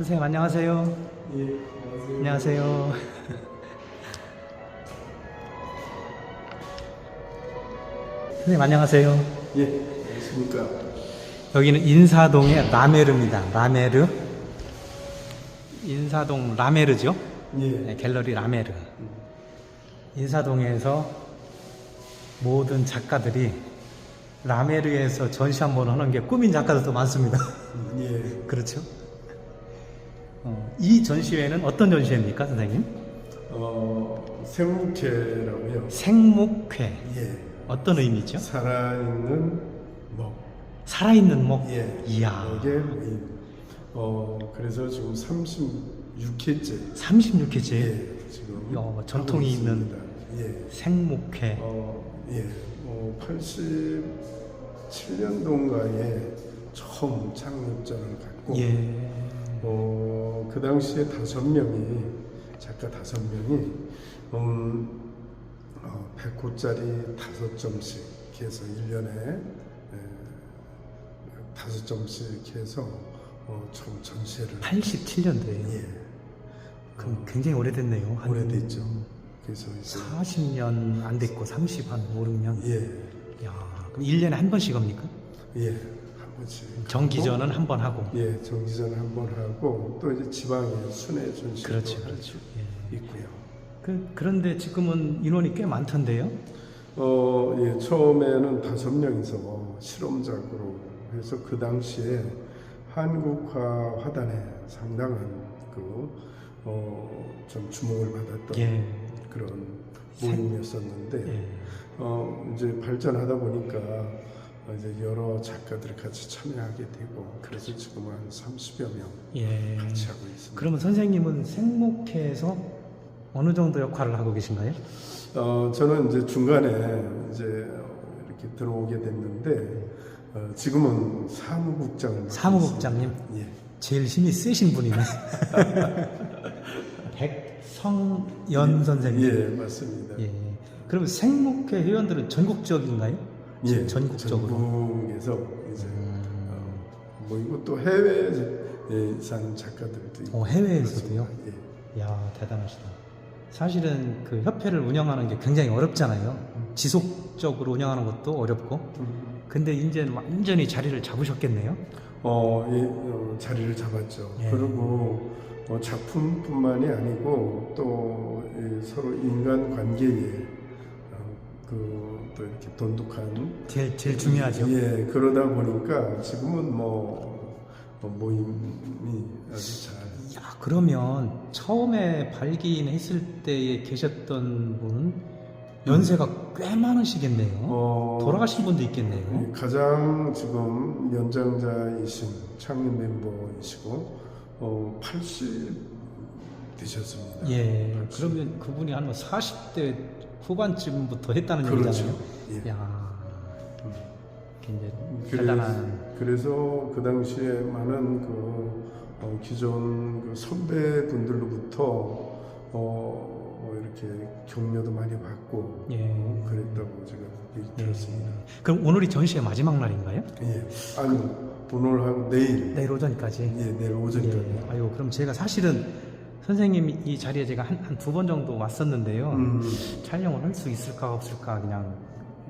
선생님 안녕하세요. 예, 안녕하세요. 안녕하세요. 선생님 안녕하세요. 예, 안녕하십니까. 여기는 인사동의 라메르입니다. 라메르. 인사동 라메르죠? 예, 네, 갤러리 라메르. 인사동에서 모든 작가들이 라메르에서 전시 한번 하는 게 꿈인 작가들도 많습니다. 예. 그렇죠? 어, 이 전시회는 어떤 전시회입니까, 선생님? 어, 생묵회라고요. 생목회. 예. 어떤 의미죠? 살아있는 먹. 살아있는 목. 예. 이야. 이게 이- 어, 그래서 지금 36회째. 36회째 예, 지금. 야, 전통이 있는. 예. 생목회. 어, 예. 어, 87년도인가에 처음 창립자를 갖고. 예. 어, 그 당시에 다섯 명이 작가 다섯 명이 음, 어, 100호짜리 다섯 점씩 해서 1년에 다섯 점씩 해서 어, 처음 전시회를 87년도에요. 예, 그럼 굉장히 오래됐네요. 한 오래됐죠. 그래서 이제 40년 안 됐고 30, 한 5, 6년. 예, 야, 그럼 1년에 한 번씩 합니까? 예, 한 번씩 정기전은 한 번 하고. 예, 정기전 한 번 하고 또 이제 지방에 순회 전시 그렇죠, 그렇죠. 예. 있고요. 그, 그런데 지금은 인원이 꽤 많던데요? 어, 예, 처음에는 다섯 명이서 실험작으로 해서 그 당시에 한국화 화단에 상당한 그, 어, 좀 주목을 받았던 예. 그런 모임이었었는데, 예. 어, 이제 발전하다 보니까 이제 여러 작가들이 같이 참여하게 되고, 그래서 지금 한 30여 명 예. 같이 하고 있습니다. 그러면 선생님은 생목회에서 어느 정도 역할을 하고 계신가요? 어, 저는 이제 중간에 이제 이렇게 들어오게 됐는데 어, 지금은 사무국장을 맡고 사무국장님? 예. 제일 힘이 세신 분이네. 백성연 선생님. 예, 맞습니다. 예. 그럼 생목회 회원들은 전국적인가요? 예, 전국적으로. 전국에서 이제 어, 모이고 또 해외에 사는 작가들도 있고 어, 해외에서도요? 예. 야 대단하시다. 사실은 그 협회를 운영하는 게 굉장히 어렵잖아요. 지속적으로 운영하는 것도 어렵고. 음, 근데 이제 완전히 자리를 잡으셨겠네요. 어, 예, 어, 자리를 잡았죠. 예. 그리고 어, 작품뿐만이 아니고 또이 서로 인간 관계에 어, 그 또 이렇게 돈독한 제일 제일 중요하죠. 예 그러다 보니까 지금은 뭐 어, 모임이 아주 잘 야 그러면 처음에 발기인했을 때에 계셨던 분은 연세가 꽤 많으시겠네요. 어, 돌아가신 분도 있겠네요. 이 가장 지금 연장자이신 창립 멤버이시고 어, 80 되셨습니다. 예. 80. 그러면 그분이 한 40대 후반쯤부터 했다는 그렇죠. 얘기잖아요. 예. 야 굉장히 그래- 대단한. 그래서 그 당시에 많은 그 어, 기존 그 선배분들로부터 어, 어, 이렇게 격려도 많이 받고 예. 어, 그랬다고 제가 예. 들었습니다. 그럼 오늘이 전시의 마지막 날인가요? 예. 아니 오늘하고 내일 내일 오전까지. 예, 내일 오전까지. 예. 아유 그럼 제가 사실은 선생님 이 자리에 제가 한 두 번 정도 왔었는데요. 음, 촬영을 할 수 있을까 없을까 그냥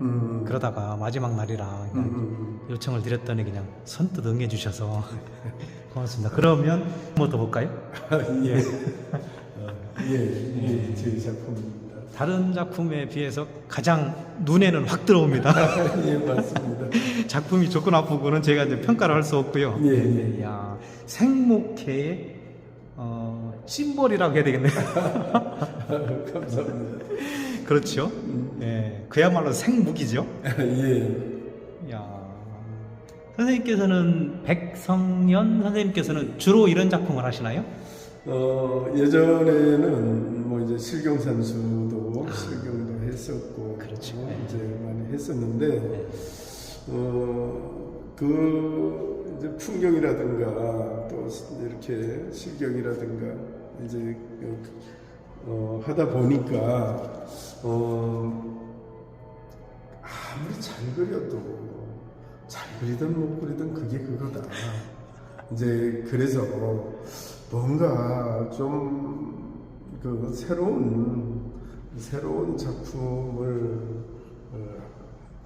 음, 그러다가 마지막 날이라 음, 그냥 음, 요청을 드렸더니 그냥 선뜻 응해주셔서 고맙습니다. 그러면 한 번 더 볼까요? 음. 예. 어, 예, 이게 제 작품입니다. 다른 작품에 비해서 가장 눈에는 확 들어옵니다. 예, 맞습니다. 작품이 좋고 나쁘고는 제가 이제 평가를 할 수 없고요. 예, 예. 야, 생목회의 어, 심벌이라고 해야 되겠네요. 감사합니다. 그렇죠. 예, 그야말로 생묵이죠. 예. 야. 선생님께서는 백성연 선생님께서는 주로 이런 작품을 하시나요? 어, 예전에는 뭐뭐 이제 실경산수도 실경도 했었고 그렇죠. 어, 네. 이제 많이 했었는데 어그 이제 풍경이라든가 또 이렇게 실경이라든가 이제 어, 하다 보니까 어 아무리 잘 그려도 잘 그리든 못 그리든 그게 그거다. 이제 그래서 뭔가 좀 그 새로운 새로운 작품을 어,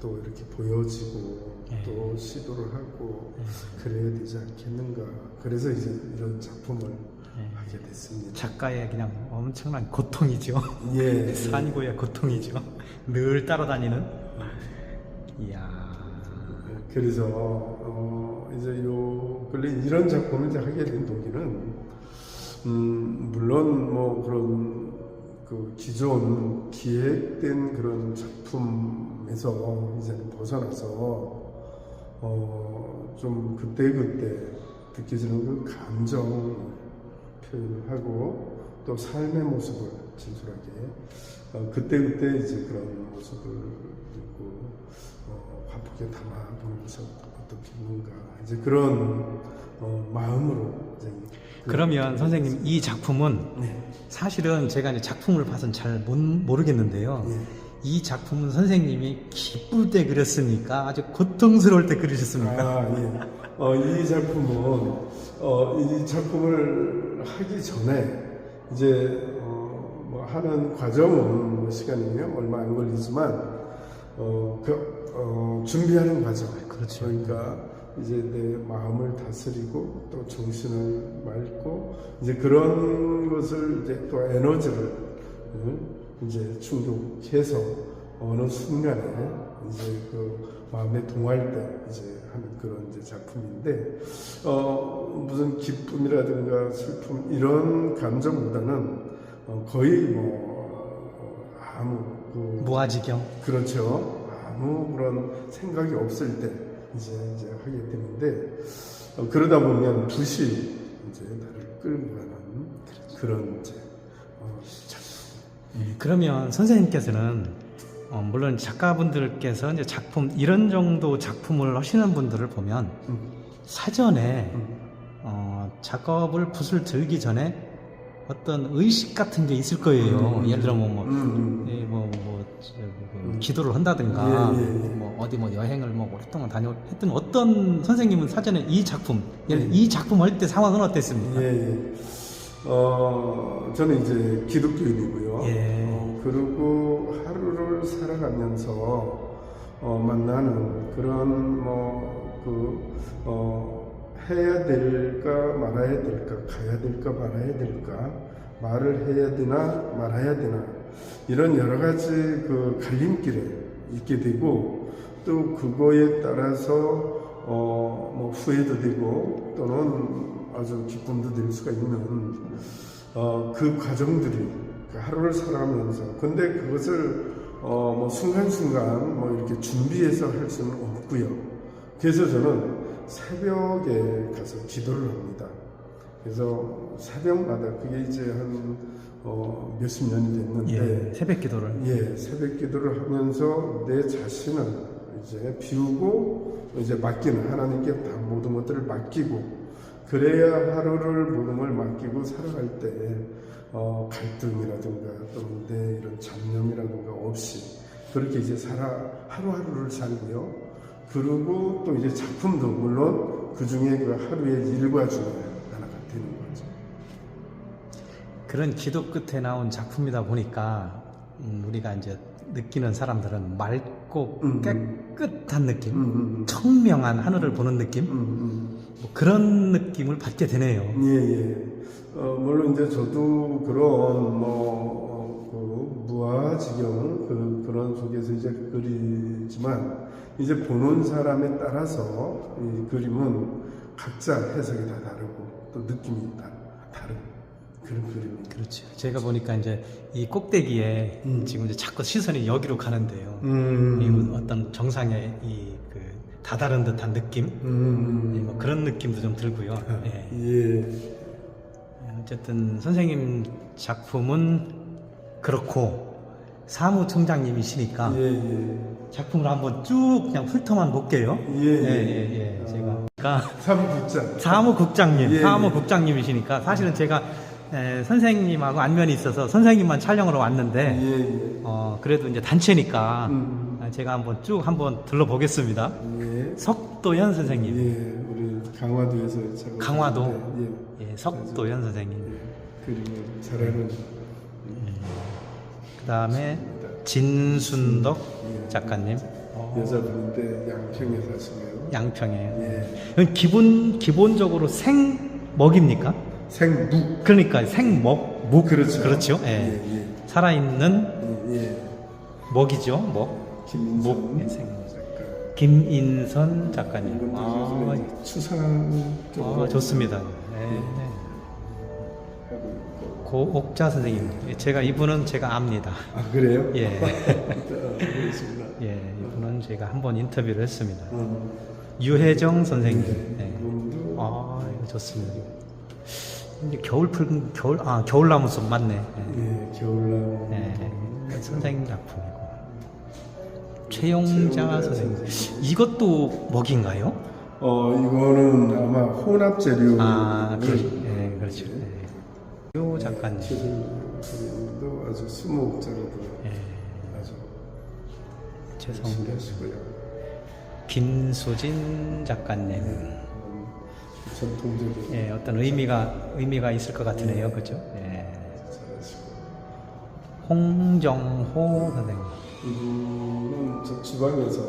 또 이렇게 보여지고 네. 또 시도를 하고 그래야 되지 않겠는가. 그래서 이제 이런 작품을 네. 하게 됐습니다. 작가의 그냥 엄청난 고통이죠. 예. 산고의 고통이죠. 늘 따라다니는. 이야. 그래서 어 이제 요 근래 이런 작품을 이제 하게 된 동기는 음 물론 뭐 그런 그 기존 기획된 그런 작품에서 이제는 벗어나서 어 좀 그때 그때 느껴지는 그 감정 표현하고 또 삶의 모습을 진솔하게 어, 그때 그때 이제 그런 모습을 있고 어, 화폭에 담아보는 것이 어떻게 있는가 이제 그런 어, 마음으로 이제 그- 그러면 선생님 이 작품은 네. 사실은 제가 이제 작품을 봐서는 잘 못, 모르겠는데요. 예. 이 작품은 선생님이 기쁠 때 그렸습니까? 아주 고통스러울 때 그리셨습니까? 아, 예. 어, 이 작품은, 어, 이 작품을 하기 전에, 이제, 어, 뭐 하는 과정은 뭐 시간이 얼마 안 걸리지만, 어, 그, 어, 준비하는 과정. 그렇죠. 그러니까, 이제 내 마음을 다스리고, 또 정신을 맑고, 이제 그런 것을 이제 또 에너지를, 응? 이제 충족해서 어느 순간에 이제 그 마음에 동할 때 이제 하는 그런 이제 작품인데 어 무슨 기쁨이라든가 슬픔 이런 감정보다는 어 거의 뭐 어, 아무 그 무아지경. 그렇죠 아무 그런 생각이 없을 때 이제 이제 하게 되는데 어, 그러다 보면 붓이 이제 나를 끌고 가는 그런 작품. 예, 그러면 선생님께서는 어, 물론 작가분들께서 이제 작품 이런 정도 작품을 하시는 분들을 보면 음, 사전에 음. 어, 작업을 붓을 들기 전에 어떤 의식 같은 게 있을 거예요. 음, 예를 들어 뭐, 뭐, 음, 음. 예, 뭐, 뭐, 그 음. 기도를 한다든가, 예, 예, 예. 뭐 어디 뭐 여행을 뭐 오랫동안 다녀 했던 어떤 선생님은 사전에 이 작품, 예를 예. 이 작품 할 때 상황은 어땠습니까? 예, 예. 어, 저는 이제 기독교인이고요. 예. 어, 그리고 하루를 살아가면서 어, 만나는 그런 뭐, 그, 어, 해야 될까 말아야 될까, 가야 될까 말아야 될까, 말을 해야 되나 말아야 되나, 이런 여러 가지 그 갈림길에 있게 되고, 또 그거에 따라서 어, 뭐 후회도 되고 또는 아주 기쁨도 될 수가 있는 어, 그 과정들이 그 하루를 살아가면서 근데 그것을 어, 뭐 순간순간 뭐 이렇게 준비해서 할 수는 없고요. 그래서 저는 새벽에 가서 기도를 합니다. 그래서 새벽마다 그게 이제 한 어, 몇십 년이 됐는데 예, 새벽 기도를. 예, 새벽 기도를 하면서 내 자신을 이제 비우고 이제 맡기는 하나님께 다 모든 것들을 맡기고 그래야 하루를 걸 맡기고 살아갈 때 어, 갈등이라든가 또는 내 이런 잡념이라든가 없이 그렇게 이제 살아 하루하루를 살고요. 그리고 또 이제 작품도 물론 그 중에 그 하루의 일과 중에 하나가 되는 거죠. 그런 기도 끝에 나온 작품이다 보니까 음, 우리가 이제 느끼는 사람들은 맑고 음. 깨끗한 느낌, 음, 음, 청명한 하늘을 보는 느낌, 음, 음. 뭐 그런 느낌을 받게 되네요. 예, 예. 어, 물론 이제 저도 그런 뭐, 어, 그 무아지경 그, 그런 속에서 이제 그리지만 이제 보는 사람에 따라서 이 그림은 각자 해석이 다 다르고 또 느낌이 다 다른 그런 그림입니다. 그렇죠. 제가 보니까 이제 이 꼭대기에 음. 지금 이제 자꾸 시선이 여기로 가는데요. 음, 이 어떤 정상의 이 그 다다른 듯한 느낌, 음, 예, 뭐 그런 느낌도 좀 들고요. 예. 예. 어쨌든 선생님 작품은 그렇고 사무총장님이시니까 예, 예. 작품을 한번 쭉 그냥 훑어만 볼게요. 예, 예, 예. 예, 예. 제가 그러니까 삼부자. 사무국장님, 예, 예. 사무국장님이시니까 사실은 제가 에, 선생님하고 안면이 있어서 선생님만 촬영으로 왔는데 예, 예. 어, 그래도 이제 단체니까 음. 아, 제가 한번 쭉 한번 둘러보겠습니다. 예. 석도연 선생님, 예, 우리 강화도에서 작업. 강화도. 예. 예, 석도연 선생님. 예. 그림을 잘하는 그 다음에 진순덕 예. 작가님, 여자분인데 양평에 사시고요. 양평이에요. 예. 기본 기본적으로 생 먹입니까? 생묵. 그러니까 생먹, 묵 그렇죠. 그렇죠. 예. 예, 예. 살아있는 예, 예. 먹이죠. 먹. 김인성 목, 예, 생. 작가. 김인선 작가님. 아, 요즘에 추상 쪽으로 아, 좋습니다. 네. 하고 있고. 고옥자 선생님. 예, 제가 이분은 제가 압니다. 아 그래요? 예. 알겠습니다. 예, 이분은 제가 한 번 인터뷰를 했습니다. 음, 유혜정 선생님. 네. 이분도 아, 이거 좋습니다. 이제 겨울 붉은 겨울 아 겨울 나무숲 맞네. 예. 예, 겨울나무. 네, 선생님 작품이고 최용자 선생님. 이것도 먹인가요? 어 이거는 아마 혼합 재료. 아, 그, 예, 그렇죠. 네. 요 작가님, 최선도 아주 수목적으로 예, 아주 최성 열심히 하시고요. 김수진 작가님, 음, 전통적인 예, 어떤 의미가 의미가 있을 것 같으네요, 그죠? 예. 잘하시고. 홍정호 선생님, 이분은 저 지방에서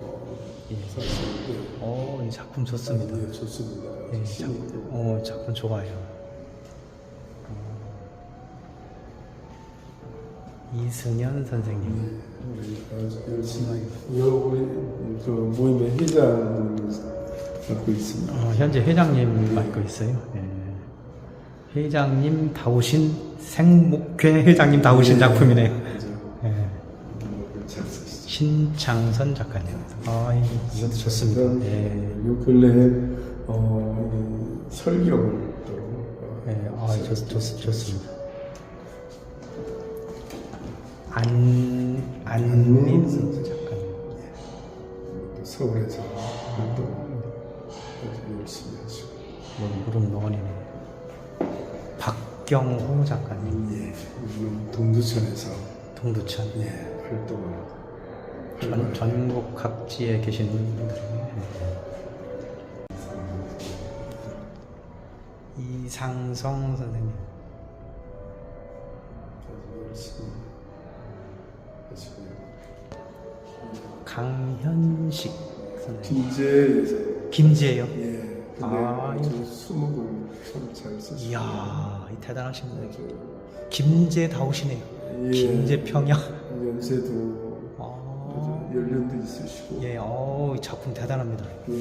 어, 예. 사시는데 오, 이 작품 좋습니다. 예, 좋습니다. 예, 신이 작품, 있고. 어, 작품 좋아요. 어. 이승현 선생님. 우리 아주 열심히 여기 그 모임의 회장을 맡고 있습니다. 어, 현재 회장님 맡고 있어요. 예. 회장님 다우신 생목회 회장님 다우신 작품이네요. 예. 신창선 작가님. 아, 이- 이것도 좋습니다. 예. 요 근래에 어, 이 설경을 또 어, 예, 아, 좋, 좋, 좋습니다. 안, 안민 작가님. 또 서울에서 활동 아주 열심히 하시고 뭐, 무릎 노원이네. 박경호 작가님. 예, 동두천에서 동두천. 예, 활동을 전, 전국 각지에 계신 분들이네. 이상성 선생님. 강현식 선생님. 김제에서 김재요. 예, 아, 아주 수목을 참잘 쓰시고 이야, 이 대단하신 분이에요. 아주 김제 다우시네요. 예. 김제 평양. 연세도 연륜도 있으시고 예, 어, 이 작품 대단합니다. 예,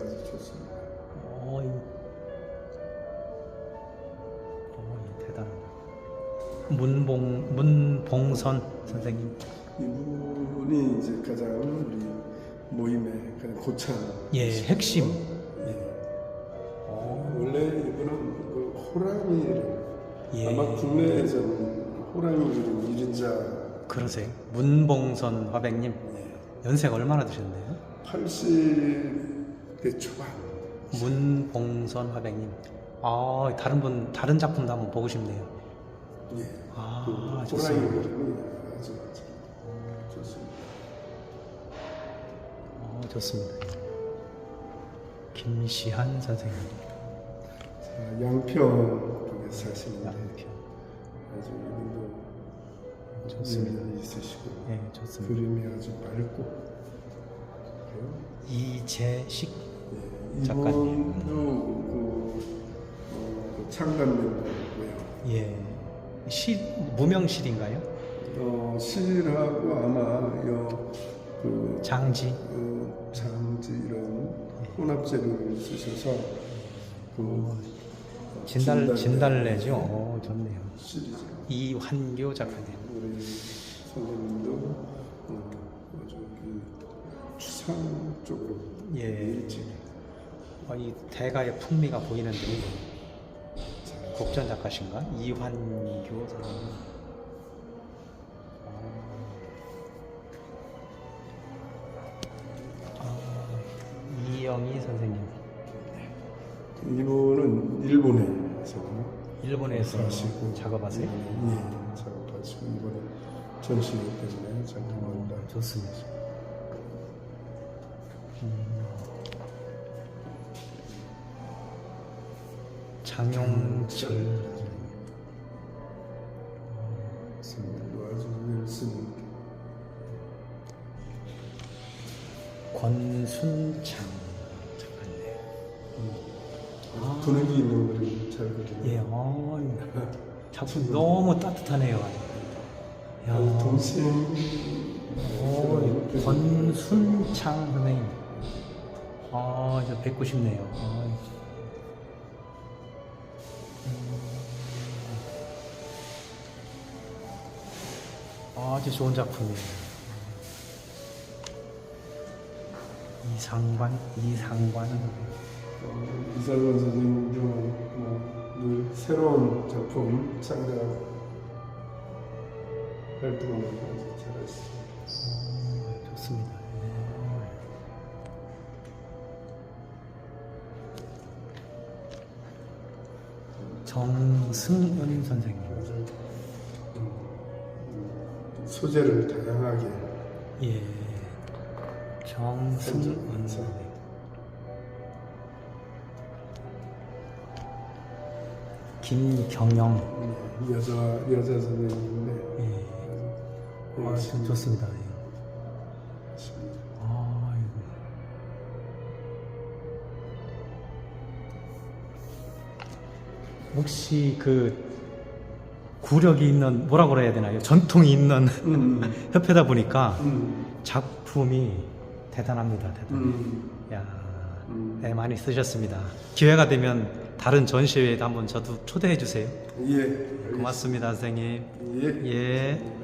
아주 좋습니다. 어, 이, 어, 이 대단하다. 문봉 문봉선 선생님. 이분이 이제 가장 우리 모임의 가장 고참 예, 핵심. 예. 어, 원래 이분은 그 호랑이를 예. 아마 국내에서는 호랑이 그림 1인자 그러세요. 문봉선 화백님 예. 연세가 얼마나 되셨나요? 80대 초반 문봉선 화백님. 아, 다른 분 다른 작품도 한번 보고 싶네요. 예. 아, 그 좋습니다. 아주 좋습니다. 어, 좋습니다. 김시한 선생님. 자, 양평 쪽에 사시는데 양평. 아주 이분도 좋습니다. 연륜이 있으시고 예, 좋습니다. 그림이 아주 그래요. 이재식 예, 작가님. 이분도 그, 어, 그 창단 멤버고요. 예. 시 무명 실인가요? 어, 실하고 아마 요, 그 장지. 어, 장지 이런 혼합 재료를 쓰셔서 그 진달 진달래죠. 어, 좋네요. 시리즈. 이환교 작가님. 우리 선생님도 어, 저기 추상 쪽으로 예. 일찍 어, 이 대가의 풍미가 보이는데 국전 작가신가? 이환교 작가님. 아, 아 이영희 선생님. 이분은 일본에서 일본에서 사시고 작업하세요? 예, 작업하시고 이번에 전시 때문에 잠깐 왔다. 좋습니다. 음. 장용철 아주 윌슨 권순창 분위기 있는 그림 잘 그리네요. 예, 어, 작품 너무 따뜻하네요. 야, 아주 동심 오, 권순창 선생님. 아, 저 뵙고 싶네요. 아, 음. 아주 좋은 작품이에요. 이상관, 이상관. 어, 이상원 선생님도 뭐, 늘 새로운 작품 창작 활동을 아주 잘하시죠. 어, 좋습니다. 예. 정승은 선생님. 음, 소재를 다양하게 예. 정승은 선생님. 김경영. 음, 여자 여자 선생님인데 예. 아, 열심히 참 좋습니다. 예. 하십니다. 아이고. 혹시 그 구력이 있는 뭐라고 그래야 되나요? 전통이 있는 음, 협회다 보니까 음, 작품이 대단합니다. 대단. 음, 야, 음. 네, 많이 쓰셨습니다. 기회가 되면 다른 전시회에도 한번 저도 초대해 주세요. 예, 고맙습니다, 선생님. 예. 예.